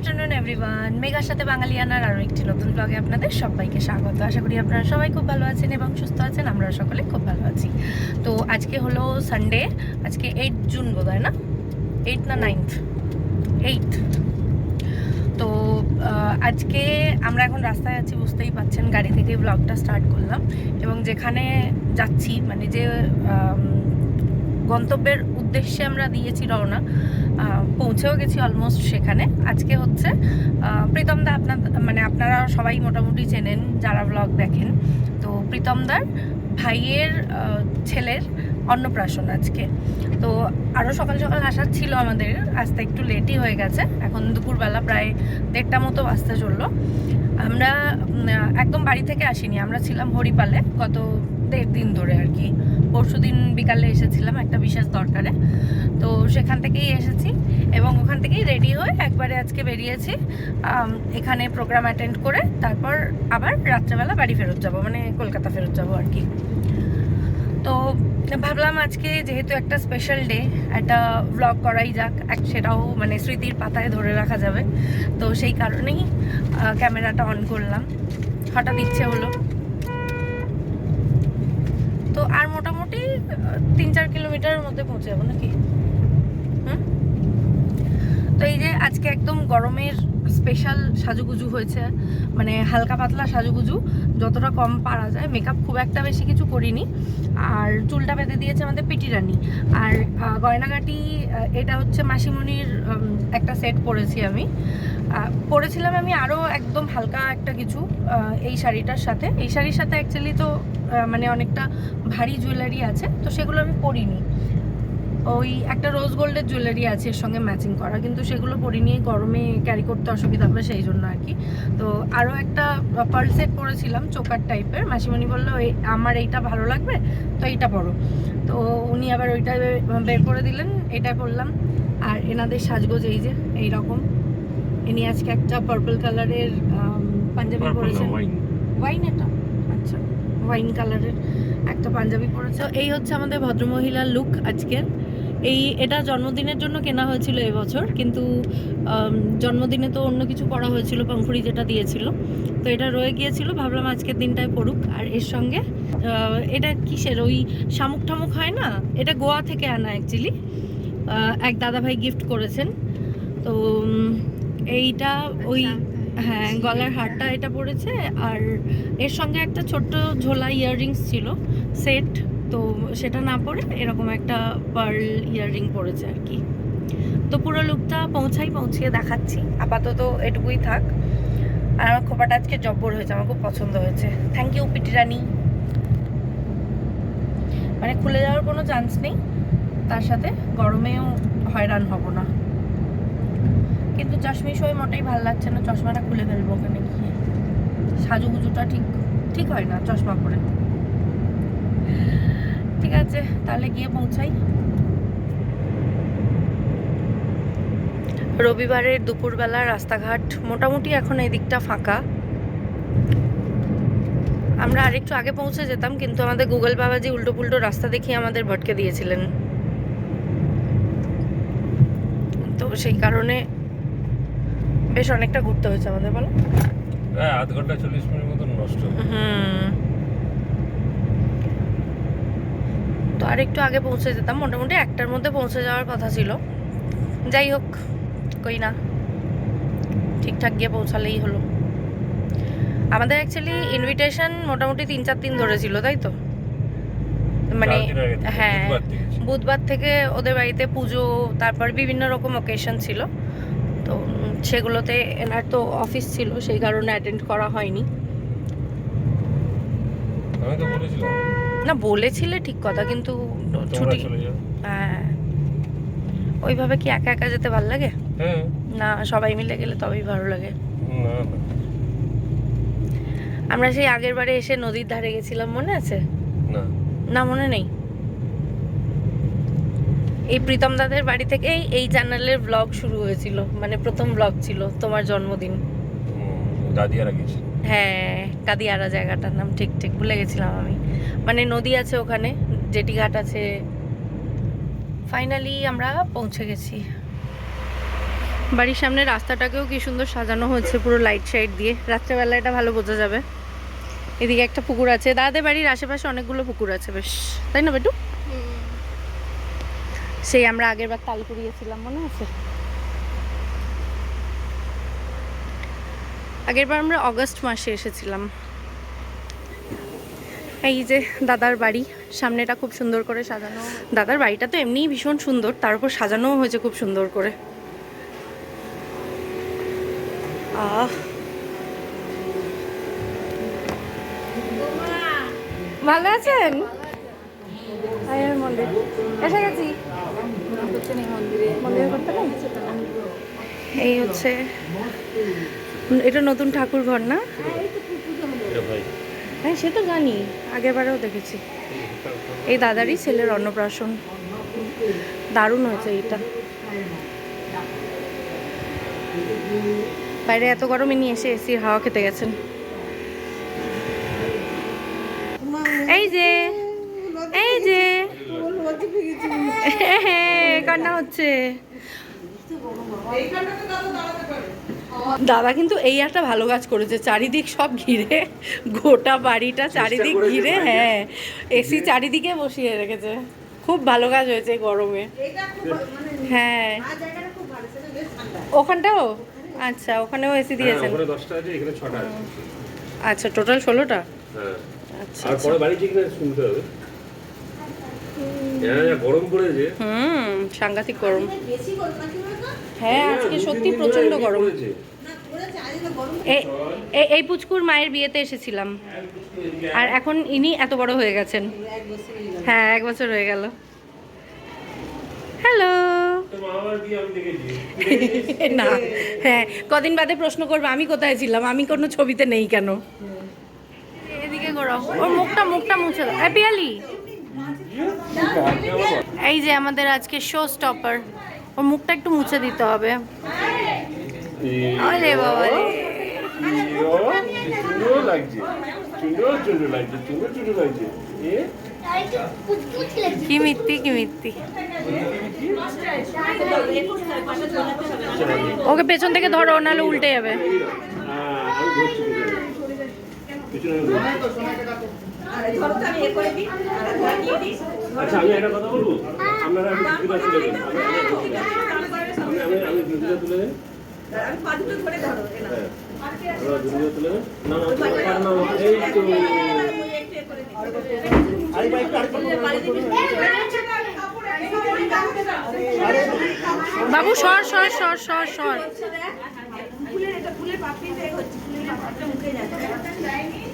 Afternoon everyone মেঘার সাথে বাঙালিয়ানার আরও একটি নতুন ব্লগে আপনাদের সবাইকে স্বাগত। আশা করি আপনারা সবাই খুব ভালো আছেন এবং সুস্থ আছেন। আমরা সকলে খুব ভালো আছি। তো আজকে হলো সানডে আজকে এইট জুন বোধ হয় না? এইট না নাইন্থ এইট তো আজকে আমরা এখন রাস্তায় আছি, বুঝতেই পাচ্ছেন, গাড়ি থেকে ব্লগটা স্টার্ট করলাম এবং যেখানে যাচ্ছি মানে যে গন্তব্যের উদ্দেশ্যে আমরা দিয়েছি রওনা। পৌঁছেও গেছি অলমোস্ট সেখানে। আজকে হচ্ছে প্রীতমদা আপনার মানে আপনারা সবাই মোটামুটি চেনেন, যারা ব্লগ দেখেন। তো প্রীতমদার ভাইয়ের ছেলের অন্নপ্রাশন আজকে। তো আরও সকাল সকাল আসার ছিল আমাদের আসতে একটু লেটই হয়ে গেছে। এখন দুপুরবেলা প্রায় দেড়টা মতো আসতে চলল। আমরা একদম বাড়ি থেকে আসিনি, আমরা ছিলাম হরিপালে। গত দেড় দিন ধরে আর কি। পরশু দিন বিকালে এসেছিলাম একটা বিশেষ দরকারে। তো সেখান থেকেই এসেছি এবং ওখান থেকেই রেডি হয়ে একবারে আজকে বেরিয়েছি। এখানে প্রোগ্রাম অ্যাটেন্ড করে তারপর আবার রাত্রেবেলা বাড়ি ফেরত যাব মানে কলকাতা ফেরত যাব আর কি। তো ভাবলাম আজকে যেহেতু একটা স্পেশাল ডে একটা ব্লগ করাই যাক, এক সেটাও মানে স্মৃতির পাতায় ধরে রাখা যাবে। তো সেই কারণেই ক্যামেরাটা অন করলাম। হঠাৎ ইচ্ছে হলো। তো আর মোটামুটি তিন চার কিলোমিটারের মধ্যে পৌঁছে যাব নাকি? তো এই যে আজকে একদম গরমের স্পেশাল সাজুগুজু হয়েছে মানে হালকা পাতলা সাজুগুজু যতটা কম পারা যায় মেকআপ খুব একটা বেশি কিছু করিনি। আর চুলটা বেঁধে দিয়েছে আমাদের পিটি রানী। আর গয়নাগাটি এটা হচ্ছে মাসিমণির একটা সেট পরেছি আমি। পরেছিলাম আমি আরও একদম হালকা একটা কিছু এই শাড়িটার সাথে। এই শাড়ির সাথে অ্যাকচুয়ালি তো মানে অনেকটা ভারী জুয়েলারি আছে, তো সেগুলো আমি পরিনি। ওই একটা রোজ গোল্ডের জুয়েলারি আছে এর সঙ্গে ম্যাচিং করা। কিন্তু সেগুলো পরিনি গরমে ক্যারি করতে অসুবিধা হবে সেই জন্য আর কি। তো আরও একটা পার্ল সেট পরেছিলাম চোকার টাইপের মাসিমণি বলল এই আমার এইটা ভালো লাগবে তো এইটা পরো। তো উনি আবার ওইটা বের করে দিলেন এটা পরলাম আর এনাদের সাজগোজ এই যে এই রকম ইনি আজকে একটা পার্পল কালারের পাঞ্জাবি পরেছেন। ওয়াইন এটা আচ্ছা ওয়াইন কালারের একটা পাঞ্জাবি পরেছে। এই হচ্ছে আমাদের ভদ্রমহিলার লুক আজকের। এই এটা জন্মদিনের জন্য কেনা হয়েছিল এবছর কিন্তু জন্মদিনে তো অন্য কিছু পরা হয়েছিল পঙ্খুড়ি যেটা দিয়েছিল। তো এটা রয়ে গিয়েছিল ভাবলাম আজকের দিনটায় পড়ুক আর এর সঙ্গে এটা কিসের ওই শামুক ঠামুক হয় না? এটা গোয়া থেকে আনা অ্যাকচুয়ালি এক দাদাভাই গিফট করেছেন। তো এইটা ওই হ্যাঁ গলার হারটা এটা পড়েছে আর এর সঙ্গে একটা ছোট্ট ঝোলা ইয়াররিংস ছিল সেট তো সেটা না পরে এরকম একটা পার্ল ইয়াররিং পড়েছে আর কি। তো পুরো লুকটা পৌঁছাই, পৌঁছিয়ে দেখাচ্ছি। আপাতত এটুকুই থাক। আর আমার খোপাটা আজকে জব্বর হয়েছে, আমার খুব পছন্দ হয়েছে। থ্যাংক ইউ পিটি রানী মানে খুলে যাওয়ার কোনো চান্স নেই। তার সাথে গরমেও হয়রান হব না। কিন্তু চশমি হয়ে মোটেই ভালো লাগছে না। চশমাটা খুলে ফেলব ওখানে গিয়ে। সাজুগুজুটা ঠিক ঠিক হয় না চশমা পরে। ঠিক আছে তাহলে গিয়ে পৌঁছাই। রবিবারের দুপুরবেলা রাস্তাঘাট মোটামুটি এখন এই দিকটা ফাঁকা। আমরা আরেকটু আগে পৌঁছে যেতাম কিন্তু আমাদের গুগল বাবাজি উল্টো পুল্টো রাস্তা দেখিয়ে আমাদের ভটকে দিয়েছিলেন। তো সেই কারণে বেশ অনেকটা ঘুরতে হয়েছে আমাদের বলো? হ্যাঁ আধ ঘণ্টা চল্লিশ মিনিট মতন নষ্ট। হুম। তো আর একটু আগে পৌঁছে যেতাম মোটামুটি একটার মধ্যে পৌঁছে যাওয়ার কথা ছিল। যাই হোক কই না। ঠিকঠাক গিয়ে পৌঁছালেই হলো। আমাদের অ্যাকচুয়ালি ইনভিটেশন মোটামুটি তিন চার দিন ধরে ছিল তাই তো? মানে হ্যাঁ বুধবার থেকে ছিল। বুধবার থেকে ওদের বাড়িতে পুজো তারপর বিভিন্ন রকম অকেশন ছিল। তো সেগুলোতে এনার তো অফিস ছিল সেই কারণে অ্যাটেন্ড করা হয়নি। আমি তো বলেছিলাম। না বলেছিলে ঠিক কথা কিন্তু ছুটি হ্যাঁ। ওইভাবে কি একা একা যেতে ভালো লাগে? হ্যাঁ। না সবাই মিলে গেলে তবেই ভালো লাগে। আমরা সেই আগের বারে এসে নদীর ধারে গেছিলাম মনে আছে? না। না মনে নেই? এই প্রীতম দাদের বাড়ি থেকেই এই চ্যানেলের ব্লগ শুরু হয়েছিল মানে প্রথম ব্লগ ছিল তোমার জন্মদিন। দাদিয়ারা গেছি হ্যাঁ কাদিয়ারা জায়গাটার নাম ঠিক ঠিক ভুলে গেছিলাম আমি। মানে নদী আছে ওখানে জেটি ঘাট আছে। ফাইনালি আমরা পৌঁছে গেছি। বাড়ির সামনে রাস্তাটাকেও কি সুন্দর সাজানো হয়েছে পুরো লাইট সাইট দিয়ে। রাত্রেবেলা এটা ভালো বোঝা যাবে। এদিকে একটা পুকুর আছে। দাদাদের বাড়ির আশেপাশে অনেকগুলো পুকুর আছে বেশ। তাই না বেটু? সেই আমরা আগের বার তাল কুড়িয়েছিলাম মনে আছে? আগের বার আমরা অগস্ট মাসে এসেছিলাম। এই যে দাদার বাড়ি, সামনেটা খুব সুন্দর করে সাজানো। দাদার বাড়িটা তো এমনিই ভীষণ সুন্দর, তার উপর সাজানোও হয়েছে খুব সুন্দর করে। আহ। ভালো আছেন? মন্দির। এসে গেছি। মন্দিরে। করতে? এই হচ্ছে এটা নতুন ঠাকুর ঘর না? হ্যাঁ সে তো জানি আগেরবারেও দেখেছি। এই দাদারই ছেলের অন্নপ্রাশন। দারুণ হয়েছে এইটা। বাইরে এত গরমে নিয়ে এসে এসির হাওয়া খেতে গেছেন। এই যে এই যে। কান্না হচ্ছে। দাদা কিন্তু এই একটা ভালো কাজ করেছে চারিদিক সব ঘিরে গোটা বাড়িটা চারিদিক ঘিরে হ্যাঁ এসি চারিদিকে বসিয়ে রেখেছে। খুব ভালো কাজ হয়েছে গরমে। হ্যাঁ। ওখানটাও? আচ্ছা ওখানেও এসি দিয়েছেন। হ্যাঁ, আছে আচ্ছা টোটাল ষোলোটা? হ্যাঁ। আচ্ছা শুনতে হবে। হ্যাঁ গরম পড়েছে হুম সাংঘাতিক গরম। হ্যাঁ আজকে সত্যি প্রচণ্ড গরম। এই পুচকুর মায়ের বিয়েতে এসেছিলাম। আর এখন ইনি এত বড় হয়ে গেছেন। হয়ে গেল। হ্যাঁ এক বছর হয়ে গেল। হ্যালো। না হ্যাঁ কদিন বাদে প্রশ্ন করবে আমি কোথায় ছিলাম? আমি কোনো ছবিতে নেই কেন? এদিকে ঘোরাও। ওর মুখটা মুখটা মুছে দাও। পিয়ালি। এই যে আমাদের আজকে শো স্টপার ওর মুখটা একটু মুছে দিতে হবে। আরে বাবা রে। কি মিথ্যি কি মিথ্যি। ওকে পেছন থেকে ধরো নাহলে উল্টে যাবে। হ্যাঁ, পিছনে। আচ্ছা আমি একটা কথা বলব? আপনারা একটু জুতোটা তুলে দেন আমি- আমি- আমি- তুলে দেন হ্যাঁ। আপনারা জুতোটা তুলে দেন না না পার না এই তো বাবু সর সর সর সর সর।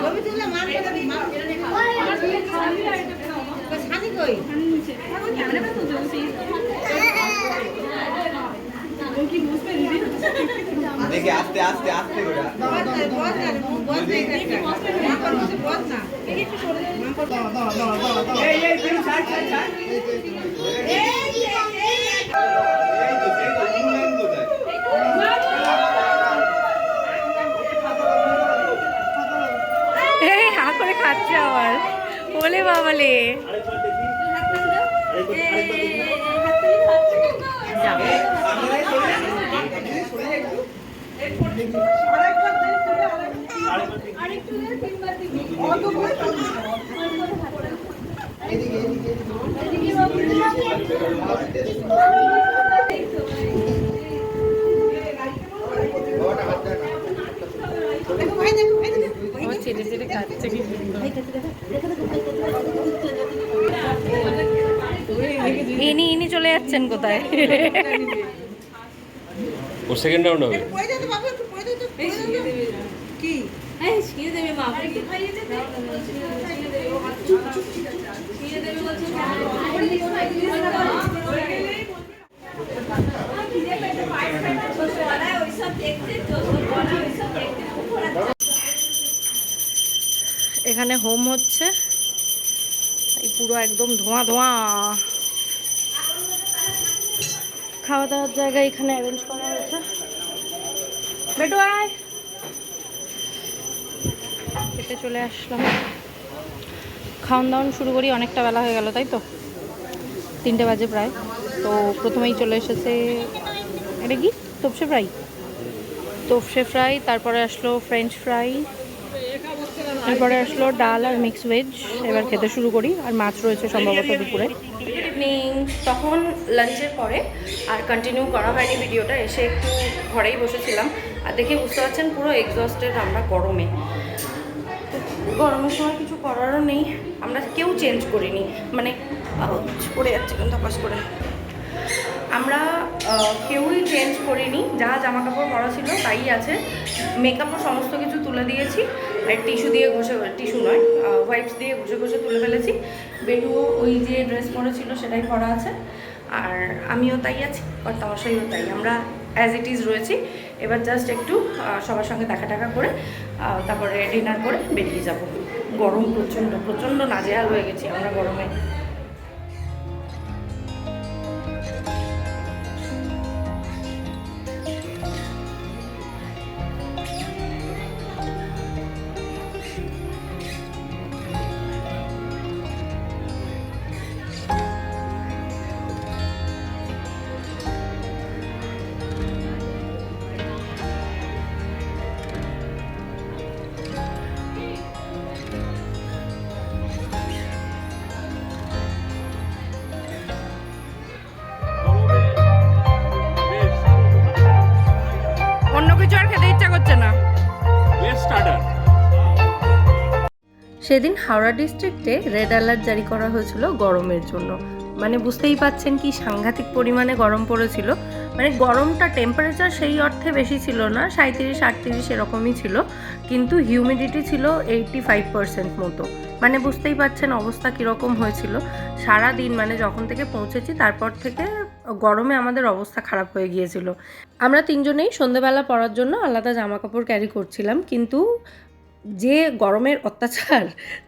ছবি তুললে মার করে দিই, মার করে দিই। তো সানি কই? দেখি আস্তে আস্তে আস্তে করে বস না, বস না, বস না এটা একটা। মাকড় বসে বস না। মাকড়- এই এই তুমি ছাড় ছাড় ছাড় এই তো এই তো ইংল্যান্ড কোথায় এই হা করে খাচ্ছে আবার। বলে বাবালে। দেখো ভাই ও খাচ্ছে কি ইনি ইনি চলে যাচ্ছেন কোথায়? ওর সেকেন্ড রাউন্ড হবে। ছিঁড়ে দেবে মা। এখানে হোম হচ্ছে। এই পুরো একদম ধোঁয়া ধোঁয়া। খাওয়া দাওয়ার জায়গা এখানে অ্যারেঞ্জ করা হয়েছে। বেটু আয়। খেতে চলে আসলাম। খাওয়ান দাওয়ান শুরু করি, অনেকটা বেলা হয়ে গেল, তাই তো? তিনটে বাজে প্রায়। তো প্রথমেই চলে এসেছে, এটা কি? তোপসে ফ্রাই? তোপসে ফ্রাই, তারপরে আসলো ফ্রেঞ্চ ফ্রাই তারপরে আসলো ডাল আর মিক্স ভেজ, এবার খেতে শুরু করি, আর মাছ রয়েছে সম্ভবত দুপুরে। তখন লাঞ্চের পরে, আর কন্টিনিউ করা হয়নি ভিডিওটা এসে একটু ঘরেই বসেছিলাম। আর দেখে বুঝতে পারছেন, পুরো এক্সস্টেড আমরা গরমে। গরমের সময় কিছু করারও নেই। আমরা কেউ চেঞ্জ করিনি। মানে পড়ে যাচ্ছে কিন্তু তাপাস করে। আমরা কেউই চেঞ্জ করিনি। যা জামা কাপড় পরা ছিল তাই আছে। মেকআপও সমস্ত কিছু তুলে দিয়েছি। আর টিস্যু দিয়ে ঘষে টিস্যু নয় হোয়াইটস দিয়ে ঘষে ঘষে তুলে ফেলেছি। বেটুও ওই যে ড্রেস পরেছিল সেটাই পরা আছে। আর আমিও তাই আছি আর তামাশাইও তাই। আমরা অ্যাজ ইট ইজ রয়েছি। এবার জাস্ট একটু সবার সঙ্গে দেখা টাকা করে তারপরে ডিনার করে বেরিয়ে যাব। গরম প্রচণ্ড প্রচণ্ড নাজেহাল হয়ে গেছি আমরা গরমে। সেদিন হাওড়া ডিস্ট্রিক্টে রেড অ্যালার্ট জারি করা হয়েছিল গরমের জন্য। মানে বুঝতেই পাচ্ছেন কি সাংঘাতিক পরিমাণে গরম পড়েছিল। মানে গরমটা টেম্পারেচার সেই অর্থে বেশি ছিল না সাঁত্রিশ আটত্রিশ এরকমই ছিল। কিন্তু হিউমিডিটি ছিল এইটটি ফাইভ পার্সেন্ট মতো। মানে বুঝতেই পাচ্ছেন অবস্থা কীরকম হয়েছিল। সারা দিন মানে যখন থেকে পৌঁছেছি তারপর থেকে গরমে আমাদের অবস্থা খারাপ হয়ে গিয়েছিল। আমরা তিনজনেই সন্ধেবেলা পরার জন্য আলাদা জামা কাপড় ক্যারি করছিলাম। কিন্তু যে গরমের অত্যাচার,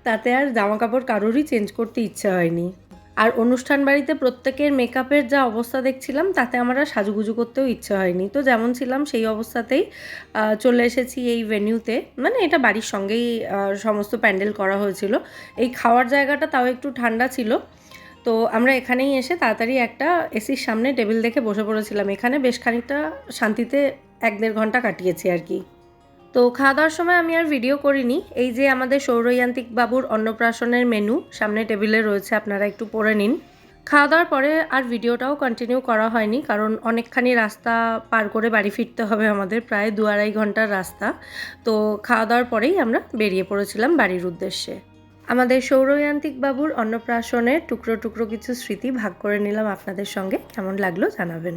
তাতে আর জামা কাপড় কারোরই চেঞ্জ করতে ইচ্ছে হয়নি। আর অনুষ্ঠান বাড়িতে প্রত্যেকের মেকআপের যা অবস্থা দেখছিলাম, তাতে আমার আর সাজুগুজু করতেও ইচ্ছে হয়নি। তো যেমন ছিলাম, সেই অবস্থাতেই চলে এসেছি এই ভেন্যুতে মানে এটা বাড়ির সঙ্গেই সমস্ত প্যান্ডেল করা হয়েছিল। এই খাওয়ার জায়গাটা তাও একটু ঠান্ডা ছিল। তো আমরা এখানেই এসে তাড়াতাড়ি একটা এসির সামনে টেবিল দেখে বসে পড়েছিলাম। এখানে বেশ খানিকটা শান্তিতে এক দেড় ঘণ্টা কাটিয়েছি আর কি। তো খাওয়া দাওয়ার সময় আমি আর ভিডিও করিনি। এই যে আমাদের সৌরয়ান্ত্রিক বাবুর অন্নপ্রাশনের মেনু সামনে টেবিলে রয়েছে, আপনারা একটু পড়ে নিন। খাওয়া দাওয়ার পরে আর ভিডিওটাও কন্টিনিউ করা হয়নি, কারণ অনেকখানি রাস্তা পার করে বাড়ি ফিরতে হবে আমাদের, প্রায় দু আড়াই ঘণ্টার রাস্তা। তো খাওয়া দাওয়ার পরেই আমরা বেরিয়ে পড়েছিলাম বাড়ির উদ্দেশ্যে। আমাদের সৌরয়ান্ত্রিক বাবুর অন্নপ্রাশনের টুকরো টুকরো কিছু স্মৃতি ভাগ করে নিলাম আপনাদের সঙ্গে, কেমন লাগল জানাবেন।